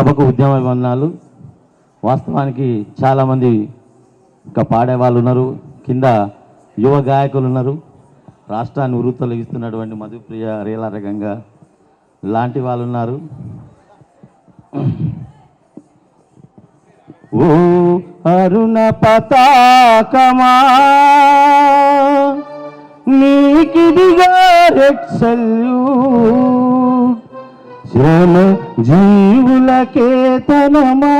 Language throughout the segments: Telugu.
సభకు ఉద్యమాలు వాస్తవానికి చాలామంది ఇంకా పాడేవాళ్ళు ఉన్నారు. కింద యువ గాయకులు ఉన్నారు. రాష్ట్రాన్ని ఉరుతొలగిస్తున్నటువంటి మధుప్రియ రేల రకంగా లాంటి వాళ్ళు ఉన్నారు. ఓ అరుణ పతాకమా నీకిదిగా రెక్సల్లు శ్రమ జీ కేతనమా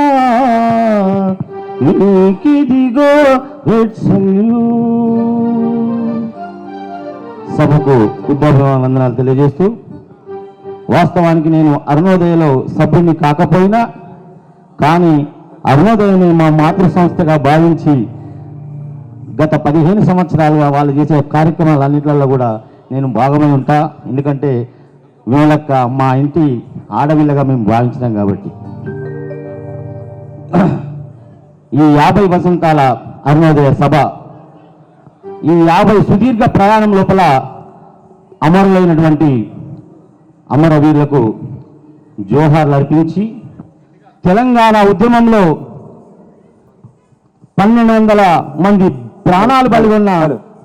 నీకిదిగో సభకు ఉద్యోగవందనాలు తెలియజేస్తూ వాస్తవానికి నేను అరుణోదయలో సభ్యుని కాకపోయినా కానీ అరుణోదయని మా మాతృ సంస్థగా భావించి గత పదిహేను సంవత్సరాలుగా వాళ్ళు చేసే కార్యక్రమాలన్నింటిలో కూడా నేను భాగమై ఉంటా. ఎందుకంటే వీళ్ళక్క మా ఇంటి ఆడవిల్లగా మేము భావించినాం కాబట్టి. ఈ యాభై వసంతాల అరుణోదయ సభ ఈ యాభై సుదీర్ఘ ప్రయాణం లోపల అమరులైనటువంటి అమరవీరులకు జోహార్లు అర్పించి తెలంగాణ ఉద్యమంలో పన్నెండు వందల మంది ప్రాణాలు బలిగొన్న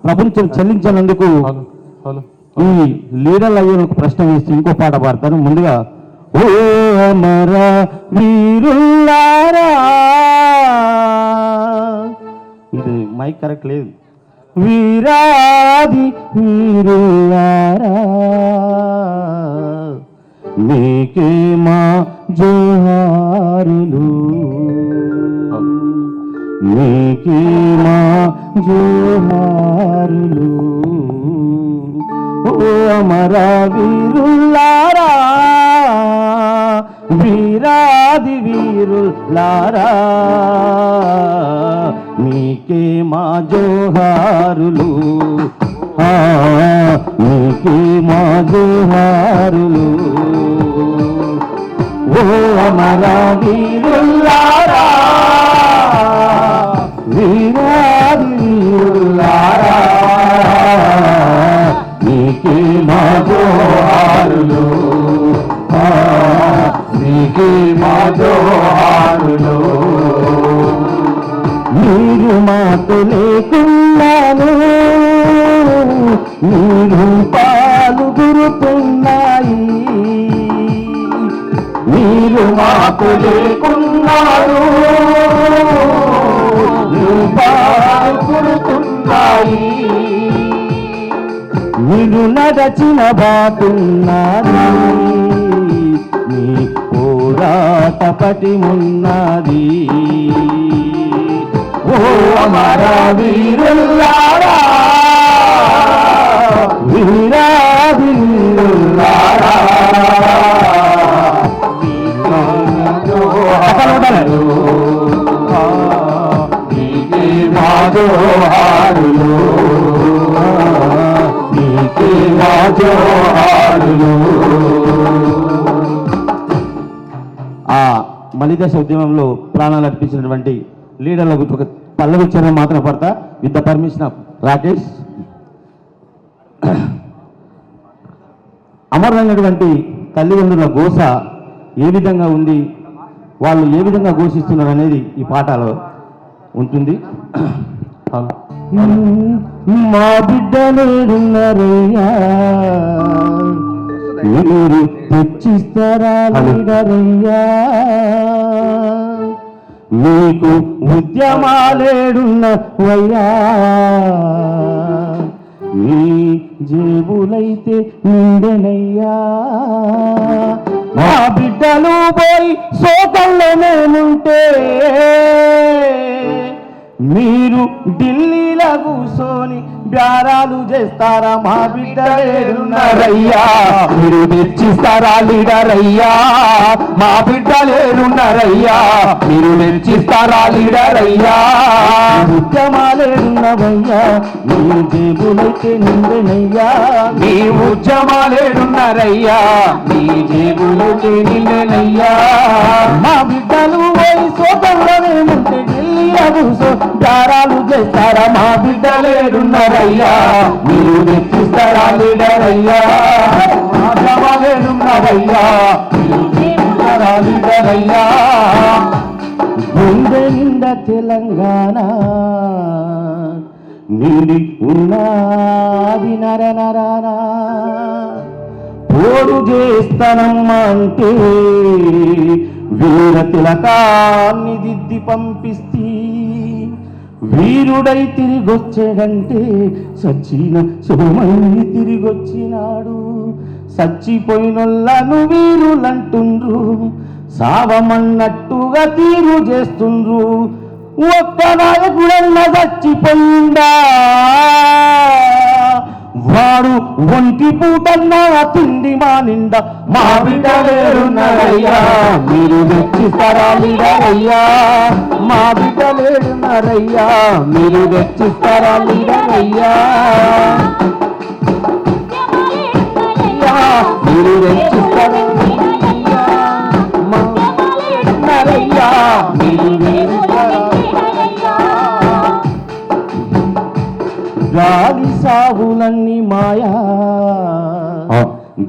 ప్రపంచం చెల్లించినందుకు ఈ లీడర్లు అయ్యే ప్రశ్న వేసి ఇంకో పాట పాడతాను. ముందుగా ఓ అమర వీరులారా. ఇది మైక్ కరెక్ట్ లేదు. వీరాది వీరులారా. మీకే మా జోహారులు. మీకే మా జోహారులు. ఓ అమర వీరులారా. వీరాది వీరులారా మీకే మా జోహారులు. మీకే మా జోహారులు. ఓ అమరా వీరుల్లా పాలు మీరు మాకు లేకున్నారు. పాలు మీరు నడచిన బాటున్నది మీ పోరాట పటిమున్నది. ఓ అమర వీరులారా మాజోహారులు నీకే ఆ మలిదశ ఉద్యమంలో ప్రాణాలు అర్పించినటువంటి లీడర్లకు ఒక పల్లవి చరణం మాత్రం పడతా. With the permission of Rakesh అమరులైనటువంటి తల్లిదండ్రుల గోస ఏ విధంగా ఉంది? వాళ్ళు ఏ విధంగా ఘోషిస్తున్నారు అనేది ఈ పాఠాలో ఉంటుంది. మా బిడ్డ నేడున్నారయ్యా మీరు తెచ్చిస్తారా లీడరయ్యా మీకు ఉద్యమాలేడున్న వయ్యా మీ జేబులైతే నిండెనయ్యా. మా బిడ్డలు పోయి సోకల్లో మేముంటే. మీరు ఢిల్లీలో కూర్చొని బేరాలు చేస్తారా మా బిడ్డలేరున్నారయ్యా మీరు తెచ్చిస్తారా లీడరయ్యా? మా బిడ్డలేరున్నారయ్యా మీరు తెచ్చిస్తారా లీడరయ్యా? ఉద్యమాలేరున్నవయ్యా మీ జేబులైతే నిండెనయ్యా. మీ ఉద్యమాలేడున్నారయ్యా మీ జేబులకి నిండెనయ్యా. మా బిడ్డలు పోయి సోకంలోనే ఉంటే కూసో దారాలు చేస్తారా? మా బిడ్డ లేడున్నారయ్యా మీరు తెచ్చిస్తారా లీడరయ్యా? ఉద్యమాలేడున్నారయ్యా తెచ్చిస్తారా గుండె నిండా తెలంగాణ నిండి ఉన్నది నర నరానా. పోడు చేస్తానమ్మా అంటే వీర తిలకాన్ని దిద్ది పంపిస్తీ. వీరుడై తిరిగొచ్చాడంటే సచ్చిన సోమయ్య తిరిగొచ్చినాడు. సచ్చిపోయినొల్లను వీరులంటుండ్రు సావమన్నట్టుగా తీరు చేస్తుండ్రు. ఒక్క నాయకుడన్న చచ్చిపోయిందా వాడు ఒంటి పూటన్నా తిండి మా నిండా మా బిడ్డలేరున్నారయ్యా మీరు వెచ్చిస్తారా లీడరయ్యా మా బిడ్డలేరున్నారయ్యా మీరు వెచ్చిస్తారా లీడరయ్యా మీరు వెచ్చిస్తారా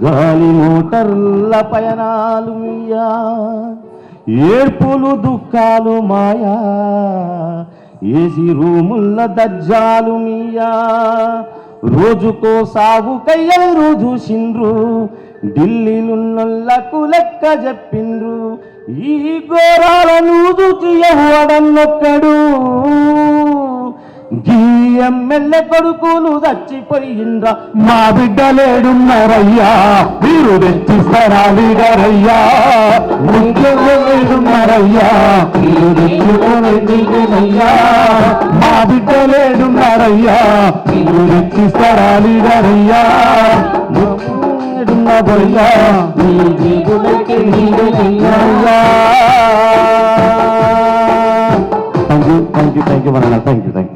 గాలి మోటర్ల పయనాలు మీయా ఏర్పులు దుఃఖాలు మాయా. ఏసి రూముల్ల దజ్జాలు మీయా రోజుకో సాగు కయ్యలు చూసిండ్రు ఢిల్లీలున్నోళ్ళకు లెక్క చెప్పిండ్రు ఈ ఘోరాలను చూచి ఎవడన్నొక్కడు? జిఎంఎల్ఏ కొడుకులు చచ్చిపోయిండ్రా. మా బిడ్డలేడున్నారయ్యా మీరు తెచ్చిస్తారా లీడరయ్యా? లేడున్నారయ్యా. మీరు తెచ్చుకోలేదయ్యా మా బిడ్డలేడున్నారయ్యా మీరు తెచ్చిస్తారా లీడరయ్యా? ఏడున్నదయ్యా నీ జీవులకి నీడయ్యా thank you thank you thank you thank you thank you